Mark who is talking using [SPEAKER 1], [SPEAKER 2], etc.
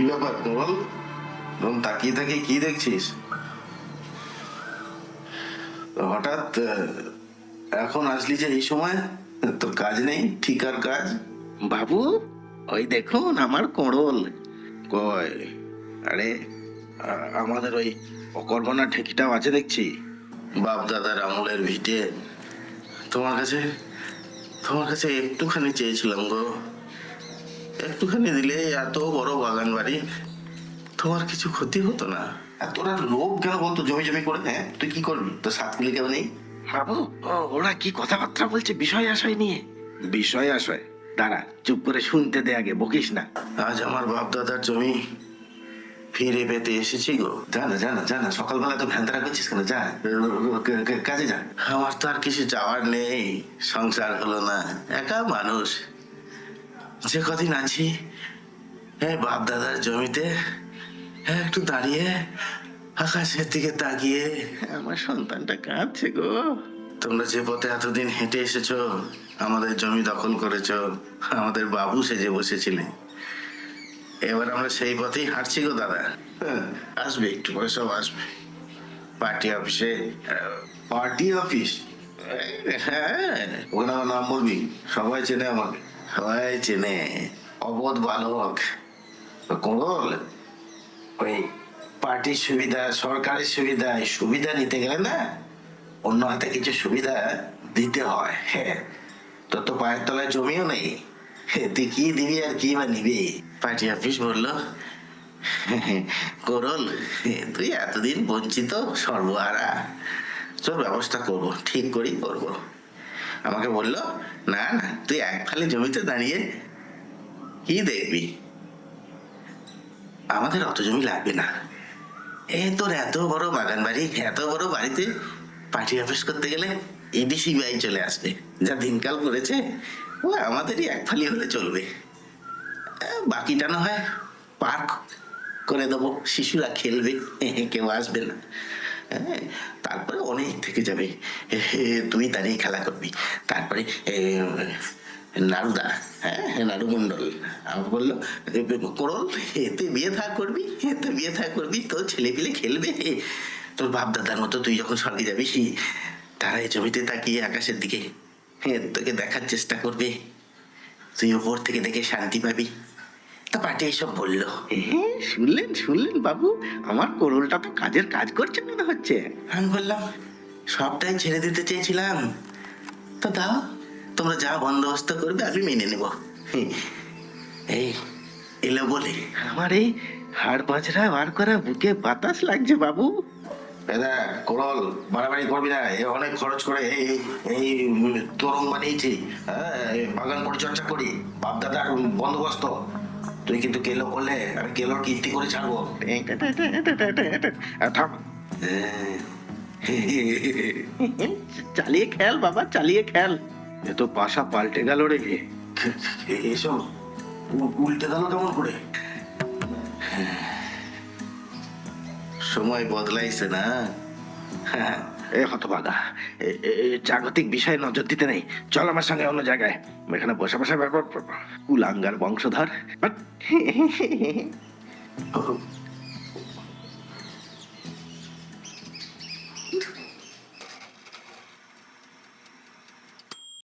[SPEAKER 1] কি ব্যাপার বল এরকম তাকিয়ে তাকিয়ে কি দেখছিস? হঠাৎ এখন আসলি যে এই সময়? তোর কাজ নেই? ঠিকার কাজ?
[SPEAKER 2] বাবু ওই দেখুন আমার কোড়ল।
[SPEAKER 1] কয়
[SPEAKER 2] আরে আমাদের ওই অকর্মণা ঠেকিটাও আছে দেখছি।
[SPEAKER 1] বাপ দাদার আমলের ভিটে। তোমার কাছে তোমার কাছে একটুখানি চেয়েছিলাম গো। একটুখানি দিলে এত বড় বাগান বাড়ি তোমার কিছু ক্ষতি হতো না? আর তোরা লোভ কেন বলতো জমি জমি করে? হ্যাঁ তুই কি করবি? তোর সাত মিলি কেউ নেই?
[SPEAKER 2] বাবু ও- ওরা কি কথাবার্তা বলছে? বিষয় আশয় নিয়ে। বিষয় আশয়? দাঁড়া চুপ করে শুনতে দে আগে বকিস না।
[SPEAKER 1] আজ আমার বাপ দাদার জমি ফিরে পেতে এসেছি গো। যা না যা না যা না সকালবেলা তো ভ্যান্তারা করছিস কেন? যা কাজে যা। আমার তো আর কিছু যাওয়ার নেই সংসার হলো না একা মানুষ। যে কদিন আছি হ্যাঁ বাপ দাদার জমিতে হ্যাঁ একটু দাঁড়িয়ে আকাশের দিকে তাকিয়ে। আমার সন্তানটা কাঁদছে গো। তোমরা যে পথে এতদিন হেঁটে এসেছ আমাদের জমি দখল করেছ আমাদের বাবু সেজে বসেছিলেন এবার আমরা সেই পথেই হাঁটছি গো দাদা। হ্যাঁ, আসবে একটু পরে সব আসবে। পার্টি অফিসে পার্টি অফিস? হ্যাঁ ওখানে আমার নাম বলবি? সবাই চেনে আমাকে। সবাই চেনে অবোধ বালক কোমল ওই পার্টির সুবিধা সরকারি সুবিধা সুবিধা নিতে গেলে না অন্য হাতে কিছু সুবিধা দিতে হয়। হ্যাঁ তোর তো পায়ের তলায় জমিও নেই। হে, তুই কি দিবি আর কি বা নিবি? পার্টি অফিস বলল। করল। তুই এতদিন বঞ্চিত সর্বহারা। তোর ব্যবস্থা করব ঠিক করেই করব। আমাকে বলল, না না, তুই এক ফালি জমিতে দাঁড়িয়ে কি দেখবি? আমাদের অত জমি লাগবে না। এ তোর এত বড় বাগান বাড়ি, এত বড় বাড়িতে পার্টি অফিস করতে গেলে এডিসি বাই চলে আসবে। যা দিনকাল করেছে, ও আমাদেরই এক ফালি হলে চলবে। বাকিটা না হয় পার্ক করে দেবো, শিশুরা খেলবে কেউ আসবে না। হ্যাঁ, তারপরে অনেক থেকে যাবে। তুই দাঁড়িয়ে খেলা করবি। তারপরে এ, নাড়ুদা হ্যাঁ নাড়ু মণ্ডল আমাকে বলল করল এতে বিয়ে থাক করবি এতে বিয়ে থাক করবি তোর ছেলে পিলে খেলবে তোর বাপ দাদার মতো তুই যখন স্বর্গে যাবি তারা এই জমিতে তাকিয়ে আকাশের দিকে হ্যাঁ তোকে দেখার চেষ্টা করবে। তুই ওপর থেকে দেখে শান্তি পাবি। তা পার্টি এসব বলল।
[SPEAKER 2] হ্যাঁ শুনলেন শুনলেন বাবু আমার কোরলটা তো কাজের কাজ করছে মনে হচ্ছে।
[SPEAKER 1] আমি বললাম সবটাই ছেড়ে দিতে চেয়েছিলাম। তো দাও তোমরা যা বন্দোবস্ত করবে আমি মেনে নেব। এই এলো বলে।
[SPEAKER 2] আমার এই হাড় পাঁচড়া বার করা বুকে বাতাস লাগছে বাবু।
[SPEAKER 1] দাদা করল বাড়াবাড়ি করবি না এ অনেক খরচ করে এই এই তরুণ বানিয়েছি। হ্যাঁ বাগান পরিচর্যা করি বাপ দাদার বন্দোবস্ত। তুই কিন্তু কেলো করলে আমি কেলোর কীর্তি করে ছাড়বো
[SPEAKER 2] থাম
[SPEAKER 1] হ্যাঁ।
[SPEAKER 2] চালিয়ে খেল বাবা চালিয়ে খেল এ তো পাশা পাল্টে গেল রে
[SPEAKER 1] এসব উ- উল্টে গেল কেমন করে সময় বদলাইছে না হ্যাঁ
[SPEAKER 2] এ এ জাগতিক বিষয়ে নজর দিতে নেই। চল আমার সঙ্গে অন্য জায়গায়। এখানে বসে বসে ব্যাপার কুলাঙ্গার বংশধর।